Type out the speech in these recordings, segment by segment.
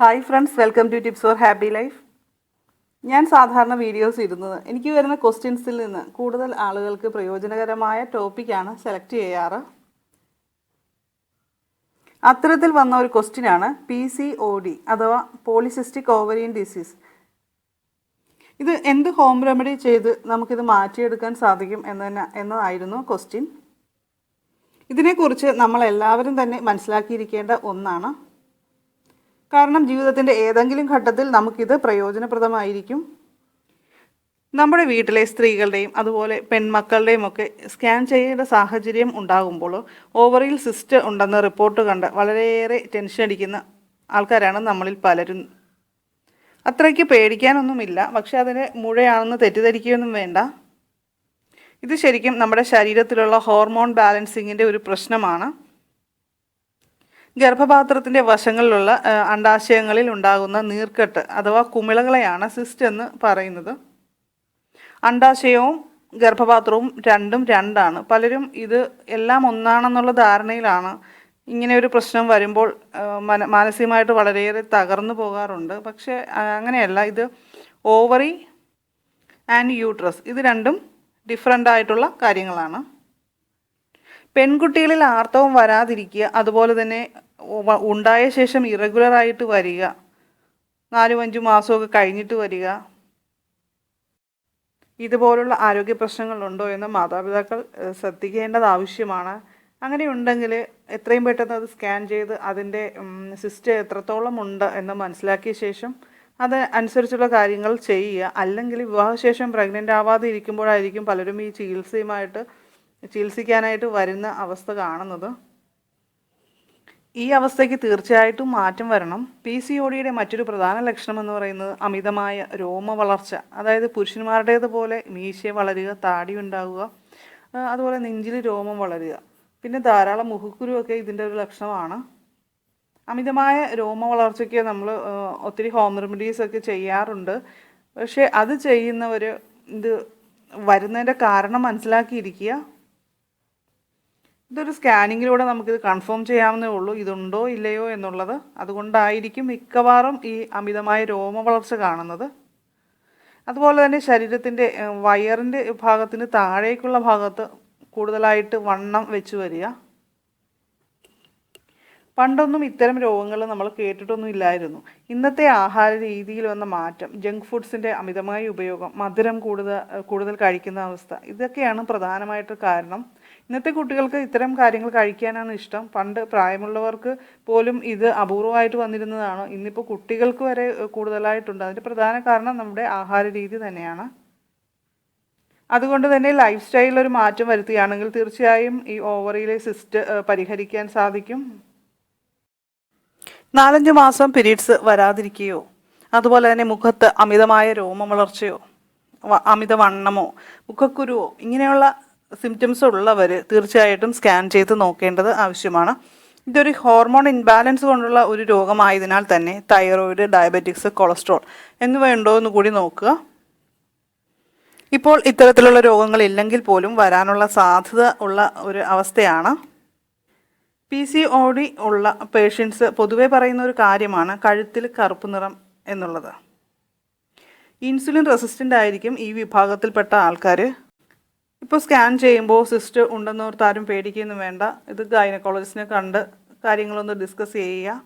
Hi friends welcome to tips for happy life ഞാൻ സാധാരണ videos ഇടുന്നത്. എനിക്ക് വരുന്ന ക്വസ്റ്റ്യൻസിൽ നിന്ന് കൂടുതൽ ആളുകൾക്ക് പ്രയോജനകരമായ ടോപ്പിക്കാണ് സെലക്ട് ചെയ്യാറ്. അത്തരത്തിൽ വന്ന ഒരു ക്വസ്റ്റ്യനാണ് പി സി ഒ ഡി അഥവാ പോളിസിസ്റ്റിക് ഓവറിയൻ ഡിസീസ് ഇത് എന്ത് ഹോം റെമഡി ചെയ്ത് നമുക്കിത് മാറ്റിയെടുക്കാൻ സാധിക്കും എന്നതിന് എന്നതായിരുന്നു ക്വസ്റ്റ്യൻ ഇതിനെക്കുറിച്ച് നമ്മൾ എല്ലാവരും തന്നെ മനസ്സിലാക്കിയിരിക്കേണ്ട ഒന്നാണ് കാരണം ജീവിതത്തിന്റെ ഏതെങ്കിലും ഘട്ടത്തിൽ നമുക്കിത് പ്രയോജനപ്രദമായിരിക്കും. നമ്മുടെ വീട്ടിലെ സ്ത്രീകളുടെയും അതുപോലെ പെൺമക്കളുടെയും ഒക്കെ സ്കാൻ ചെയ്യേണ്ട സാഹചര്യം ഉണ്ടാകുമ്പോൾ ഓവറിൽ സിസ്റ്റ് ഉണ്ടെന്ന് റിപ്പോർട്ട് കണ്ട് വളരെയേറെ ടെൻഷൻ അടിക്കുന്ന ആൾക്കാരാണ് നമ്മളിൽ പലരും. അത്രയ്ക്ക് പേടിക്കാനൊന്നുമില്ല പക്ഷെ അതിന് മുഴയാണെന്ന് തെറ്റിദ്ധരിക്കുകയൊന്നും വേണ്ട. ഇത് ശരിക്കും നമ്മുടെ ശരീരത്തിലുള്ള ഹോർമോൺ ബാലൻസിങ്ങിന്റെ ഒരു പ്രശ്നമാണ്. ഗർഭപാത്രത്തിന്റെ വശങ്ങളിലുള്ള അണ്ടാശയങ്ങളിൽ ഉണ്ടാകുന്ന നീർക്കെട്ട് അഥവാ കുമിളകളെയാണ് സിസ്റ്റ് എന്ന് പറയുന്നത്. അണ്ടാശയവും ഗർഭപാത്രവും രണ്ടും രണ്ടാണ്. പലരും ഇത് എല്ലാം ഒന്നാണെന്നുള്ള ധാരണയിലാണ് ഇങ്ങനെ ഒരു പ്രശ്നം വരുമ്പോൾ മന മാനസികമായിട്ട് വളരെയേറെ തകർന്നു പോകാറുണ്ട്. പക്ഷേ അങ്ങനെയല്ല. ഇത് ഓവറി ആൻഡ് യൂട്രസ് ഇത് രണ്ടും ഡിഫറെന്റ് ആയിട്ടുള്ള കാര്യങ്ങളാണ്. പെൺകുട്ടികളിൽ ആർത്തവം വരാതിരിക്കുക അതുപോലെ തന്നെ ഉണ്ടായ ശേഷം ഇറഗുലർ ആയിട്ട് വരിക. നാലും അഞ്ചും മാസമൊക്കെ കഴിഞ്ഞിട്ട് വരിക. ഇതുപോലുള്ള ആരോഗ്യ പ്രശ്നങ്ങൾ ഉണ്ടോ എന്ന് മാതാപിതാക്കൾ ശ്രദ്ധിക്കേണ്ടത് ആവശ്യമാണ്. അങ്ങനെ ഉണ്ടെങ്കിൽ എത്രയും പെട്ടെന്ന് അത് സ്കാൻ ചെയ്ത് അതിന്റെ സിസ്റ്റം എത്രത്തോളം ഉണ്ട് എന്ന് മനസ്സിലാക്കിയ ശേഷം അത് അനുസരിച്ചുള്ള കാര്യങ്ങൾ ചെയ്യുക. അല്ലെങ്കിൽ വിവാഹശേഷം പ്രഗ്നന്റ് ആവാതെ ഇരിക്കുമ്പോഴായിരിക്കും പലരും ഈ ചികിത്സയുമായിട്ട് ചികിത്സിക്കാനായിട്ട് വരുന്ന അവസ്ഥ കാണുന്നത്. ഈ അവസ്ഥയ്ക്ക് തീർച്ചയായിട്ടും മാറ്റം വരണം. പി സി ഒ ഡിയുടെ മറ്റൊരു പ്രധാന ലക്ഷണം എന്ന് പറയുന്നത് അമിതമായ രോമ വളർച്ച അതായത് പുരുഷന്മാരുടേതുപോലെ മീശ വളരുക താടി ഉണ്ടാവുക അതുപോലെ നെഞ്ചിൽ രോമം വളരുക. പിന്നെ ധാരാളം മുഖക്കുരുവൊക്കെ ഇതിന്റെ ഒരു ലക്ഷണമാണ്. അമിതമായ രോമ വളർച്ചയ്ക്ക് നമ്മൾ ഒത്തിരി ഹോം റെമഡീസ് ഒക്കെ ചെയ്യാറുണ്ട്. പക്ഷേ അത് ചെയ്യുന്നവർ ഇത് വരുന്നതിന്റെ കാരണം മനസ്സിലാക്കിയിരിക്കുക. ഇതൊരു സ്കാനിങ്ങിലൂടെ നമുക്കിത് കൺഫേം ചെയ്യാവുന്നേ ഉള്ളൂ. ഇതുണ്ടോ ഇല്ലയോ എന്നുള്ളത്. അതുകൊണ്ടായിരിക്കും മിക്കവാറും ഈ അമിതമായ രോമ വളർച്ച കാണുന്നത്. അതുപോലെ തന്നെ ശരീരത്തിന്റെ വയറിന്റെ ഭാഗത്തിന് താഴേക്കുള്ള ഭാഗത്ത് കൂടുതലായിട്ട് വണ്ണം വെച്ച് വരിക. പണ്ടൊന്നും ഇത്തരം രോഗങ്ങൾ നമ്മൾ കേട്ടിട്ടൊന്നും ഇല്ലായിരുന്നു. ഇന്നത്തെ ആഹാര രീതിയിൽ വന്ന മാറ്റം ജങ്ക് ഫുഡ്സിന്റെ അമിതമായ ഉപയോഗം മധുരം കൂടുതൽ കൂടുതൽ കഴിക്കുന്ന അവസ്ഥ ഇതൊക്കെയാണ് പ്രധാനമായിട്ട് കാരണം. ഇന്നത്തെ കുട്ടികൾക്ക് ഇത്തരം കാര്യങ്ങൾ കഴിക്കാനാണ് ഇഷ്ടം. പണ്ട് പ്രായമുള്ളവർക്ക് പോലും ഇത് അപൂർവമായിട്ട് വന്നിരുന്നതാണ്. ഇന്നിപ്പോൾ കുട്ടികൾക്ക് വരെ കൂടുതലായിട്ടുണ്ട്. അതിന്റെ പ്രധാന കാരണം നമ്മുടെ ആഹാര രീതി തന്നെയാണ്. അതുകൊണ്ട് തന്നെ ലൈഫ് സ്റ്റൈലിൽ ഒരു മാറ്റം വരുത്തുകയാണെങ്കിൽ തീർച്ചയായും ഈ ഓവറിയിലെ സിസ്റ്റ് പരിഹരിക്കാൻ സാധിക്കും. നാലഞ്ച് മാസം പീരീഡ്സ് വരാതിരിക്കുകയോ അതുപോലെ തന്നെ മുഖത്ത് അമിതമായ രോമം വളർച്ചയോ വ- അമിത വണ്ണമോ മുഖക്കുരുവോ ഇങ്ങനെയുള്ള സിംറ്റംസ് ഉള്ളവർ തീർച്ചയായിട്ടും സ്കാൻ ചെയ്ത് നോക്കേണ്ടത് ആവശ്യമാണ്. ഇതൊരു ഹോർമോൺ ഇൻബാലൻസ് കൊണ്ടുള്ള ഒരു രോഗമായതിനാൽ തന്നെ തൈറോയിഡ് ഡയബറ്റിക്സ് കൊളസ്ട്രോൾ എന്നിവ ഉണ്ടോ എന്ന് കൂടി നോക്കുക. ഇപ്പോൾ ഇത്തരത്തിലുള്ള രോഗങ്ങൾ ഇല്ലെങ്കിൽ പോലും വരാനുള്ള സാധ്യത ഉള്ള ഒരു അവസ്ഥയാണ് പി സി ഒ ഡി ഉള്ള പേഷ്യൻസ് പൊതുവെ പറയുന്ന ഒരു കാര്യമാണ് കഴുത്തിൽ കറുപ്പ് നിറം എന്നുള്ളത്. ഇൻസുലിൻ റെസിസ്റ്റന്റ് ആയിരിക്കും ഈ വിഭാഗത്തിൽപ്പെട്ട ആൾക്കാർ ഇപ്പോൾ സ്കാൻ ചെയ്യുമ്പോൾ സിസ്റ്റ് ഉണ്ടെന്നോർത്ത് ആരും പേടിക്കുകയൊന്നും വേണ്ട. ഇത് ഗൈനക്കോളജിസ്റ്റിനെ കണ്ട് കാര്യങ്ങളൊന്ന് ഡിസ്കസ് ചെയ്യുക.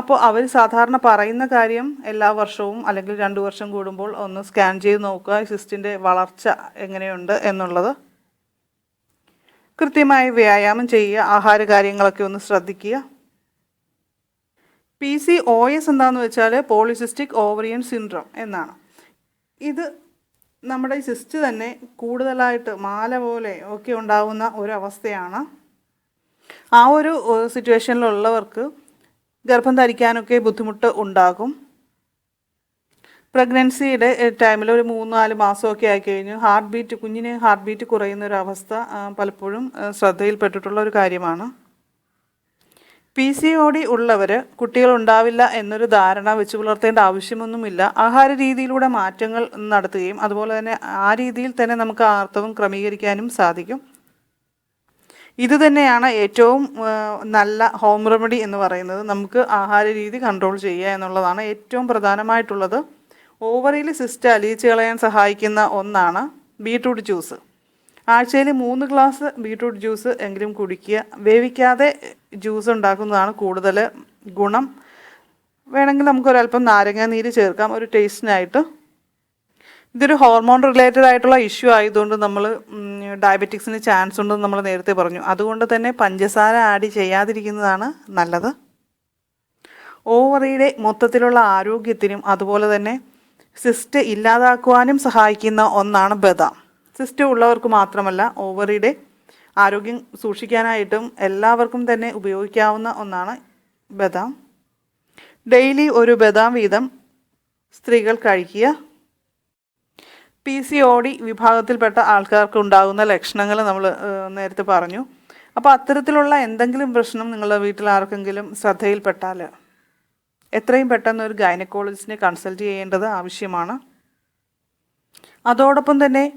അപ്പോൾ അവർ സാധാരണ പറയുന്ന കാര്യം എല്ലാ വർഷവും അല്ലെങ്കിൽ രണ്ട് വർഷം കൂടുമ്പോൾ ഒന്ന് സ്കാൻ ചെയ്ത് നോക്കുക സിസ്റ്റിന്റെ വളർച്ച എങ്ങനെയുണ്ട് എന്നുള്ളത്. കൃത്യമായി വ്യായാമം ചെയ്യുക ആഹാര കാര്യങ്ങളൊക്കെ ഒന്ന് ശ്രദ്ധിക്കുക. പി സി ഒ എസ് എന്താന്ന് വെച്ചാൽ പോളിസിസ്റ്റിക് ഓവറിയൻ സിൻഡ്രോം എന്നാണ്. ഇത് നമ്മുടെ ഈ സിസ്റ്റ് തന്നെ കൂടുതലായിട്ട് മാല പോലെ ഒക്കെ ഉണ്ടാകുന്ന ഒരവസ്ഥയാണ്. ആ ഒരു സിറ്റുവേഷനിലുള്ളവർക്ക് ഗർഭം ധരിക്കാനൊക്കെ ബുദ്ധിമുട്ട് ഉണ്ടാകും. പ്രഗ്നൻസിയുടെ ടൈമിൽ ഒരു മൂന്ന് നാല് മാസമൊക്കെ ആയി കഴിഞ്ഞു. ഹാർട്ട് ബീറ്റ് കുഞ്ഞിന് ഹാർട്ട് ബീറ്റ് കുറയുന്ന ഒരു അവസ്ഥ പലപ്പോഴും ശ്രദ്ധയിൽപ്പെട്ടിട്ടുള്ള ഒരു കാര്യമാണ്. പി സി ഒ ഡി ഉള്ളവർ കുട്ടികൾ ഉണ്ടാവില്ല എന്നൊരു ധാരണ വെച്ച് പുലർത്തേണ്ട ആവശ്യമൊന്നുമില്ല. ആഹാര രീതിയിലൂടെ മാറ്റങ്ങൾ നടത്തുകയും അതുപോലെ തന്നെ ആ രീതിയിൽ തന്നെ നമുക്ക് ആർത്തവം ക്രമീകരിക്കാനും സാധിക്കും. ഇത് തന്നെയാണ് ഏറ്റവും നല്ല ഹോം റെമഡി എന്ന് പറയുന്നത്. നമുക്ക് ആഹാര രീതി കൺട്രോൾ ചെയ്യുക എന്നുള്ളതാണ് ഏറ്റവും പ്രധാനമായിട്ടുള്ളത്. ഓവറിൽ സിസ്റ്റ് അലിയിച്ച് കളയാൻ സഹായിക്കുന്ന ഒന്നാണ് ബീട്രൂട്ട് ജ്യൂസ്. ആഴ്ചയിൽ മൂന്ന് ഗ്ലാസ് ബീട്രൂട്ട് ജ്യൂസ് എങ്കിലും കുടിക്കുക. വേവിക്കാതെ ജ്യൂസ് ഉണ്ടാക്കുന്നതാണ് കൂടുതൽ ഗുണം. വേണമെങ്കിൽ നമുക്കൊരല്പം നാരങ്ങ നീര് ചേർക്കാം. ഒരു ടേസ്റ്റിനായിട്ട്. ഇതൊരു ഹോർമോൺ റിലേറ്റഡ് ആയിട്ടുള്ള ഇഷ്യൂ ആയതുകൊണ്ട് നമ്മൾ ഡയബറ്റിക്സിന് ചാൻസ് ഉണ്ടെന്ന് നമ്മൾ നേരത്തെ പറഞ്ഞു. അതുകൊണ്ട് തന്നെ പഞ്ചസാര ആഡ് ചെയ്യാതിരിക്കുന്നതാണ് നല്ലത്. ഓവറിയുടെ മൊത്തത്തിലുള്ള ആരോഗ്യത്തിനും അതുപോലെ തന്നെ സിസ്റ്റ് ഇല്ലാതാക്കുവാനും സഹായിക്കുന്ന ഒന്നാണ് ബദാം. സിസ്റ്റ് ഉള്ളവർക്ക് മാത്രമല്ല ഓവറിയുടെ ആരോഗ്യം സൂക്ഷിക്കാനായിട്ടും എല്ലാവർക്കും തന്നെ ഉപയോഗിക്കാവുന്ന ഒന്നാണ് ബദാം. ഡെയിലി ഒരു ബദാം വീതം സ്ത്രീകൾ കഴിക്കുക. പി സി ഒ ഡി വിഭാഗത്തിൽപ്പെട്ട ആൾക്കാർക്ക് ഉണ്ടാകുന്ന ലക്ഷണങ്ങൾ നമ്മൾ നേരത്തെ പറഞ്ഞു. അപ്പോൾ അത്തരത്തിലുള്ള എന്തെങ്കിലും പ്രശ്നം നിങ്ങളുടെ വീട്ടിൽ ആർക്കെങ്കിലും ശ്രദ്ധയിൽപ്പെട്ടാൽ എത്രയും പെട്ടെന്ന് ഒരു ഗൈനക്കോളജിസ്റ്റിനെ കൺസൾട്ട് ചെയ്യേണ്ടത് ആവശ്യമാണ്. അതോടൊപ്പം തന്നെ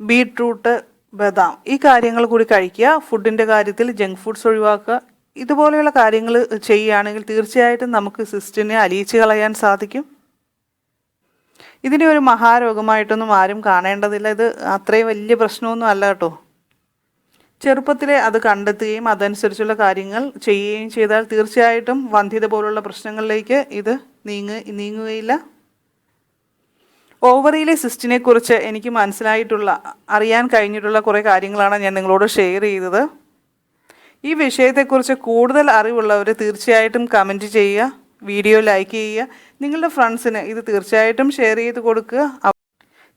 ബീട്രൂട്ട് ബദാം ഈ കാര്യങ്ങൾ കൂടി കഴിക്കുക. ഫുഡിന്റെ കാര്യത്തിൽ ജങ്ക് ഫുഡ്സ് ഒഴിവാക്കുക. ഇതുപോലെയുള്ള കാര്യങ്ങൾ ചെയ്യുകയാണെങ്കിൽ തീർച്ചയായിട്ടും നമുക്ക് സിസ്റ്റിനെ അലിയിച്ച് കളയാൻ സാധിക്കും. ഇതിനെ ഒരു മഹാരോഗമായിട്ടൊന്നും ആരും കാണേണ്ടതില്ല. ഇത് അത്രയും വലിയ പ്രശ്നമൊന്നും അല്ല കേട്ടോ. ചെറുപ്പത്തിലെ അത് കണ്ടെത്തുകയും അതനുസരിച്ചുള്ള കാര്യങ്ങൾ ചെയ്യുകയും ചെയ്താൽ തീർച്ചയായിട്ടും വന്ധ്യത പോലുള്ള പ്രശ്നങ്ങളിലേക്ക് ഇത് നീങ്ങ നീങ്ങുകയില്ല. ഓവറിയിലെ സിസ്റ്റിനെ കുറിച്ച് എനിക്ക് മനസ്സിലായിട്ടുള്ള അറിയാൻ കഴിഞ്ഞിട്ടുള്ള കുറേ കാര്യങ്ങളാണ് ഞാൻ നിങ്ങളോട് ഷെയർ ചെയ്തത്. ഈ വിഷയത്തെക്കുറിച്ച് കൂടുതൽ അറിവുള്ളവർ തീർച്ചയായിട്ടും കമന്റ് ചെയ്യുക വീഡിയോ ലൈക്ക് ചെയ്യുക. നിങ്ങളുടെ ഫ്രണ്ട്സിന് ഇത് തീർച്ചയായിട്ടും ഷെയർ ചെയ്ത് കൊടുക്കുക.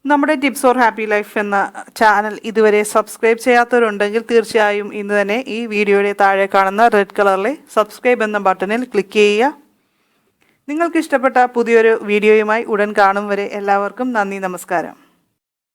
നമ്മുടെ ടിപ്സ് ഓർ ഹാപ്പി ലൈഫ് എന്ന ചാനൽ ഇതുവരെ സബ്സ്ക്രൈബ് ചെയ്യാത്തവരുണ്ടെങ്കിൽ തീർച്ചയായും ഇന്ന് തന്നെ ഈ വീഡിയോയുടെ താഴെ കാണുന്ന റെഡ് കളറിലെ സബ്സ്ക്രൈബ് എന്ന ബട്ടണിൽ ക്ലിക്ക് ചെയ്യുക. നിങ്ങൾക്ക് ഇഷ്ടപ്പെട്ട പുതിയൊരു വീഡിയോയുമായി ഉടൻ കാണും വരെ എല്ലാവർക്കും നന്ദി നമസ്കാരം.